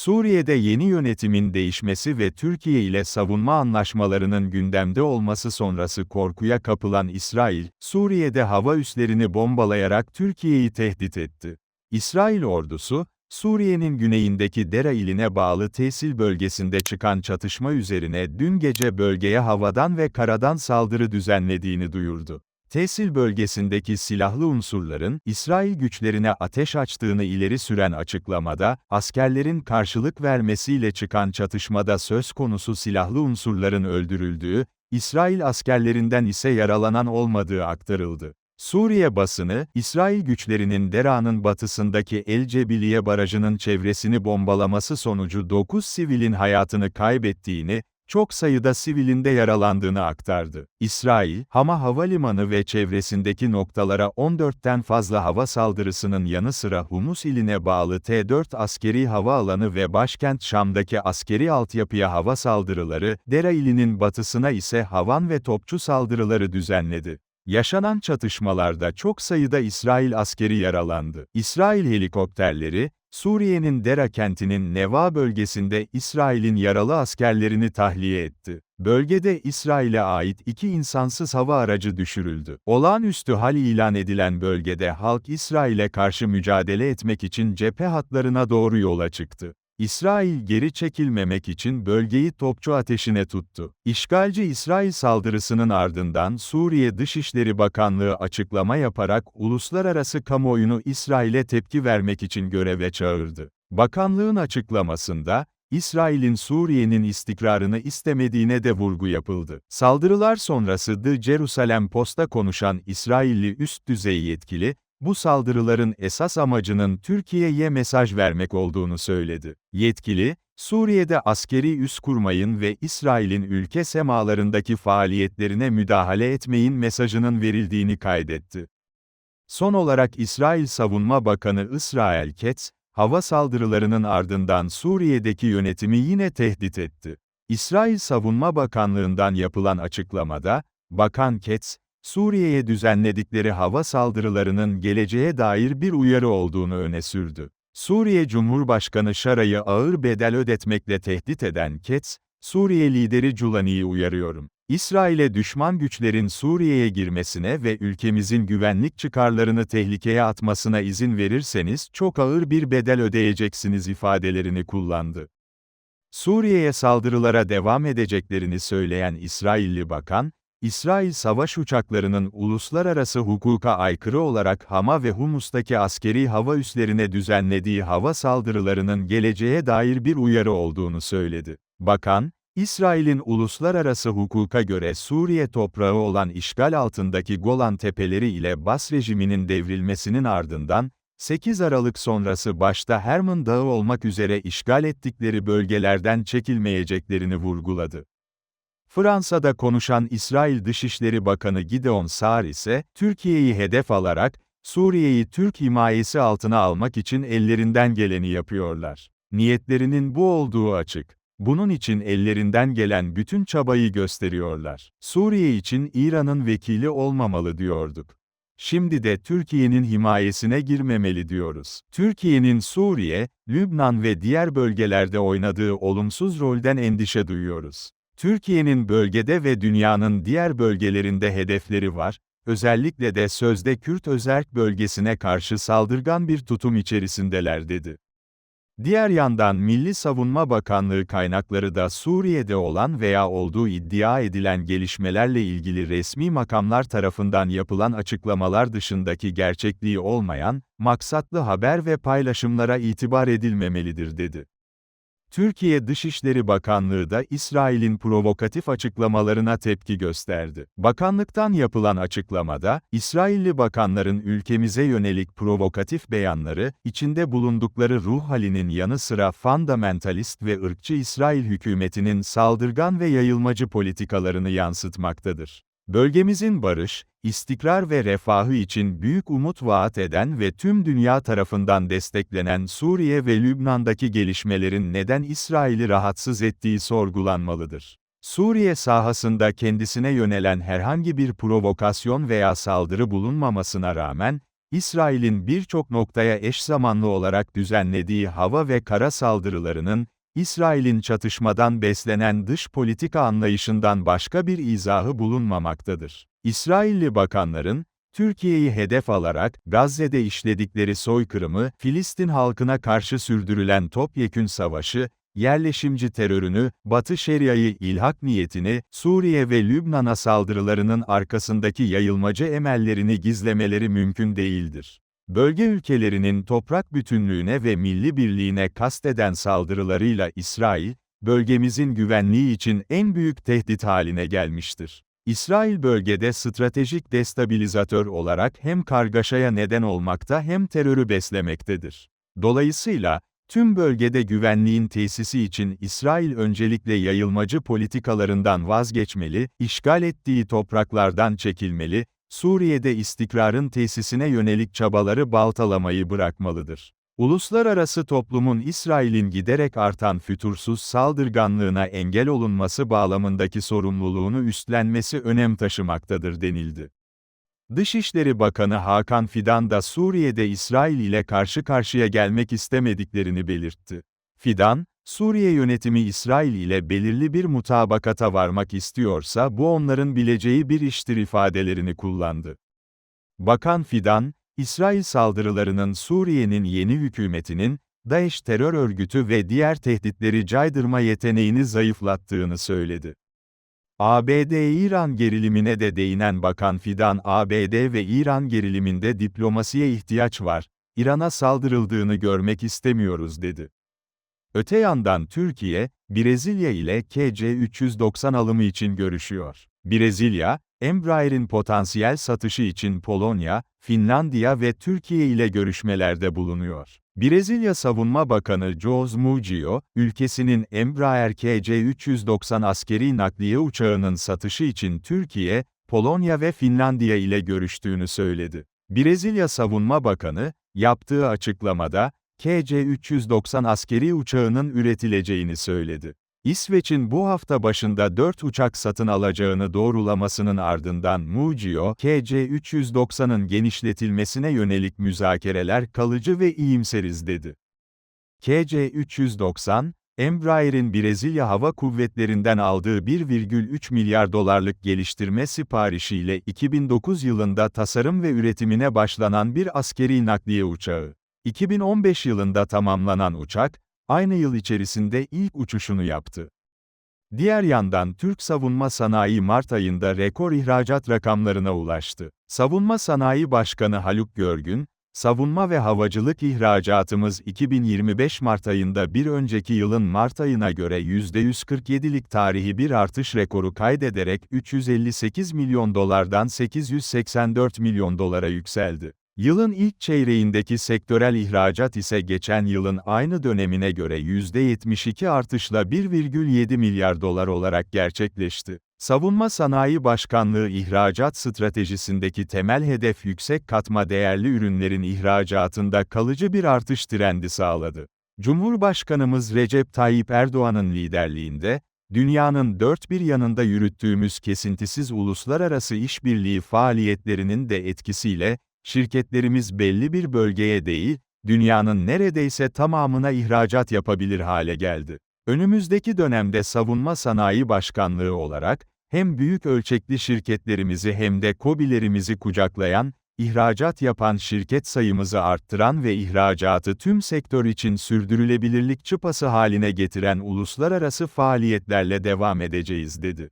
Suriye'de yeni yönetimin değişmesi ve Türkiye ile savunma anlaşmalarının gündemde olması sonrası korkuya kapılan İsrail, Suriye'de hava üslerini bombalayarak Türkiye'yi tehdit etti. İsrail ordusu, Suriye'nin güneyindeki Dera iline bağlı Tesil bölgesinde çıkan çatışma üzerine dün gece bölgeye havadan ve karadan saldırı düzenlediğini duyurdu. Tesil bölgesindeki silahlı unsurların, İsrail güçlerine ateş açtığını ileri süren açıklamada, askerlerin karşılık vermesiyle çıkan çatışmada söz konusu silahlı unsurların öldürüldüğü, İsrail askerlerinden ise yaralanan olmadığı aktarıldı. Suriye basını, İsrail güçlerinin Dera'nın batısındaki El Cebiliye barajının çevresini bombalaması sonucu 9 sivilin hayatını kaybettiğini, çok sayıda sivilin de yaralandığını aktardı. İsrail, Hama Havalimanı ve çevresindeki noktalara 14'ten fazla hava saldırısının yanı sıra Humus iline bağlı T-4 askeri havaalanı ve başkent Şam'daki askeri altyapıya hava saldırıları, Dera ilinin batısına ise havan ve topçu saldırıları düzenledi. Yaşanan çatışmalarda çok sayıda İsrail askeri yaralandı. İsrail helikopterleri, Suriye'nin Dera kentinin Neva bölgesinde İsrail'in yaralı askerlerini tahliye etti. Bölgede İsrail'e ait iki insansız hava aracı düşürüldü. Olağanüstü hal ilan edilen bölgede halk İsrail'e karşı mücadele etmek için cephe hatlarına doğru yola çıktı. İsrail geri çekilmemek için bölgeyi topçu ateşine tuttu. İşgalci İsrail saldırısının ardından Suriye Dışişleri Bakanlığı açıklama yaparak uluslararası kamuoyunu İsrail'e tepki vermek için göreve çağırdı. Bakanlığın açıklamasında, İsrail'in Suriye'nin istikrarını istemediğine de vurgu yapıldı. Saldırılar sonrası The Jerusalem Post'a konuşan İsrailli üst düzey yetkili, bu saldırıların esas amacının Türkiye'ye mesaj vermek olduğunu söyledi. Yetkili, Suriye'de askeri üs kurmayın ve İsrail'in ülke semalarındaki faaliyetlerine müdahale etmeyin mesajının verildiğini kaydetti. Son olarak İsrail Savunma Bakanı İsrail Katz, hava saldırılarının ardından Suriye'deki yönetimi yine tehdit etti. İsrail Savunma Bakanlığından yapılan açıklamada, Bakan Katz, Suriye'ye düzenledikleri hava saldırılarının geleceğe dair bir uyarı olduğunu öne sürdü. Suriye Cumhurbaşkanı Şara'yı ağır bedel ödetmekle tehdit eden Ketz, Suriye lideri Culani'yi uyarıyorum. İsrail'e düşman güçlerin Suriye'ye girmesine ve ülkemizin güvenlik çıkarlarını tehlikeye atmasına izin verirseniz çok ağır bir bedel ödeyeceksiniz ifadelerini kullandı. Suriye'ye saldırılara devam edeceklerini söyleyen İsrailli bakan, İsrail savaş uçaklarının uluslararası hukuka aykırı olarak Hama ve Humus'taki askeri hava üslerine düzenlediği hava saldırılarının geleceğe dair bir uyarı olduğunu söyledi. Bakan, İsrail'in uluslararası hukuka göre Suriye toprağı olan işgal altındaki Golan Tepeleri ile Bas rejiminin devrilmesinin ardından, 8 Aralık sonrası başta Hermon Dağı olmak üzere işgal ettikleri bölgelerden çekilmeyeceklerini vurguladı. Fransa'da konuşan İsrail Dışişleri Bakanı Gideon Saar ise, Türkiye'yi hedef alarak, Suriye'yi Türk himayesi altına almak için ellerinden geleni yapıyorlar. Niyetlerinin bu olduğu açık. Bunun için ellerinden gelen bütün çabayı gösteriyorlar. Suriye için İran'ın vekili olmamalı diyorduk. Şimdi de Türkiye'nin himayesine girmemeli diyoruz. Türkiye'nin Suriye, Lübnan ve diğer bölgelerde oynadığı olumsuz rolden endişe duyuyoruz. Türkiye'nin bölgede ve dünyanın diğer bölgelerinde hedefleri var, özellikle de sözde Kürt özerk bölgesine karşı saldırgan bir tutum içerisindeler dedi. Diğer yandan Milli Savunma Bakanlığı kaynakları da Suriye'de olan veya olduğu iddia edilen gelişmelerle ilgili resmi makamlar tarafından yapılan açıklamalar dışındaki gerçekliği olmayan, maksatlı haber ve paylaşımlara itibar edilmemelidir dedi. Türkiye Dışişleri Bakanlığı da İsrail'in provokatif açıklamalarına tepki gösterdi. Bakanlıktan yapılan açıklamada, İsrailli bakanların ülkemize yönelik provokatif beyanları, içinde bulundukları ruh halinin yanı sıra fundamentalist ve ırkçı İsrail hükümetinin saldırgan ve yayılmacı politikalarını yansıtmaktadır. Bölgemizin barış, istikrar ve refahı için büyük umut vaat eden ve tüm dünya tarafından desteklenen Suriye ve Lübnan'daki gelişmelerin neden İsrail'i rahatsız ettiği sorgulanmalıdır. Suriye sahasında kendisine yönelen herhangi bir provokasyon veya saldırı bulunmamasına rağmen, İsrail'in birçok noktaya eş zamanlı olarak düzenlediği hava ve kara saldırılarının, İsrail'in çatışmadan beslenen dış politika anlayışından başka bir izahı bulunmamaktadır. İsrailli bakanların, Türkiye'yi hedef alarak, Gazze'de işledikleri soykırımı, Filistin halkına karşı sürdürülen topyekün savaşı, yerleşimci terörünü, Batı Şeria'yı ilhak niyetini, Suriye ve Lübnan'a saldırılarının arkasındaki yayılmacı emellerini gizlemeleri mümkün değildir. Bölge ülkelerinin toprak bütünlüğüne ve milli birliğine kasteden saldırılarıyla İsrail, bölgemizin güvenliği için en büyük tehdit haline gelmiştir. İsrail bölgede stratejik destabilizatör olarak hem kargaşaya neden olmakta hem terörü beslemektedir. Dolayısıyla, tüm bölgede güvenliğin tesisi için İsrail öncelikle yayılmacı politikalarından vazgeçmeli, işgal ettiği topraklardan çekilmeli, Suriye'de istikrarın tesisine yönelik çabaları baltalamayı bırakmalıdır. Uluslararası toplumun İsrail'in giderek artan fütursuz saldırganlığına engel olunması bağlamındaki sorumluluğunu üstlenmesi önem taşımaktadır denildi. Dışişleri Bakanı Hakan Fidan da Suriye'de İsrail ile karşı karşıya gelmek istemediklerini belirtti. Fidan, Suriye yönetimi İsrail ile belirli bir mutabakata varmak istiyorsa bu onların bileceği bir iştir ifadelerini kullandı. Bakan Fidan, İsrail saldırılarının Suriye'nin yeni hükümetinin, DAEŞ terör örgütü ve diğer tehditleri caydırma yeteneğini zayıflattığını söyledi. ABD-İran gerilimine de değinen Bakan Fidan ABD ve İran geriliminde diplomasiye ihtiyaç var, İran'a saldırıldığını görmek istemiyoruz dedi. Öte yandan Türkiye, Brezilya ile KC-390 alımı için görüşüyor. Brezilya, Embraer'in potansiyel satışı için Polonya, Finlandiya ve Türkiye ile görüşmelerde bulunuyor. Brezilya Savunma Bakanı Jose Mugio, ülkesinin Embraer KC-390 askeri nakliye uçağının satışı için Türkiye, Polonya ve Finlandiya ile görüştüğünü söyledi. Brezilya Savunma Bakanı, yaptığı açıklamada, KC-390 askeri uçağının üretileceğini söyledi. İsveç'in bu hafta başında 4 uçak satın alacağını doğrulamasının ardından Mugio, KC-390'ın genişletilmesine yönelik müzakereler kalıcı ve iyimseriz dedi. KC-390, Embraer'in Brezilya Hava Kuvvetleri'nden aldığı 1,3 milyar dolarlık geliştirme siparişiyle 2009 yılında tasarım ve üretimine başlanan bir askeri nakliye uçağı. 2015 yılında tamamlanan uçak, aynı yıl içerisinde ilk uçuşunu yaptı. Diğer yandan Türk savunma sanayi Mart ayında rekor ihracat rakamlarına ulaştı. Savunma Sanayi Başkanı Haluk Görgün, savunma ve havacılık ihracatımız 2025 Mart ayında bir önceki yılın Mart ayına göre %147'lik tarihi bir artış rekoru kaydederek 358 milyon dolardan 884 milyon dolara yükseldi. Yılın ilk çeyreğindeki sektörel ihracat ise geçen yılın aynı dönemine göre %72 artışla 1,7 milyar dolar olarak gerçekleşti. Savunma Sanayi Başkanlığı ihracat stratejisindeki temel hedef yüksek katma değerli ürünlerin ihracatında kalıcı bir artış trendi sağladı. Cumhurbaşkanımız Recep Tayyip Erdoğan'ın liderliğinde, dünyanın dört bir yanında yürüttüğümüz kesintisiz uluslararası işbirliği faaliyetlerinin de etkisiyle, şirketlerimiz belli bir bölgeye değil, dünyanın neredeyse tamamına ihracat yapabilir hale geldi. Önümüzdeki dönemde Savunma Sanayi Başkanlığı olarak, hem büyük ölçekli şirketlerimizi hem de kobilerimizi kucaklayan, ihracat yapan şirket sayımızı arttıran ve ihracatı tüm sektör için sürdürülebilirlik çıpası haline getiren uluslararası faaliyetlerle devam edeceğiz dedi.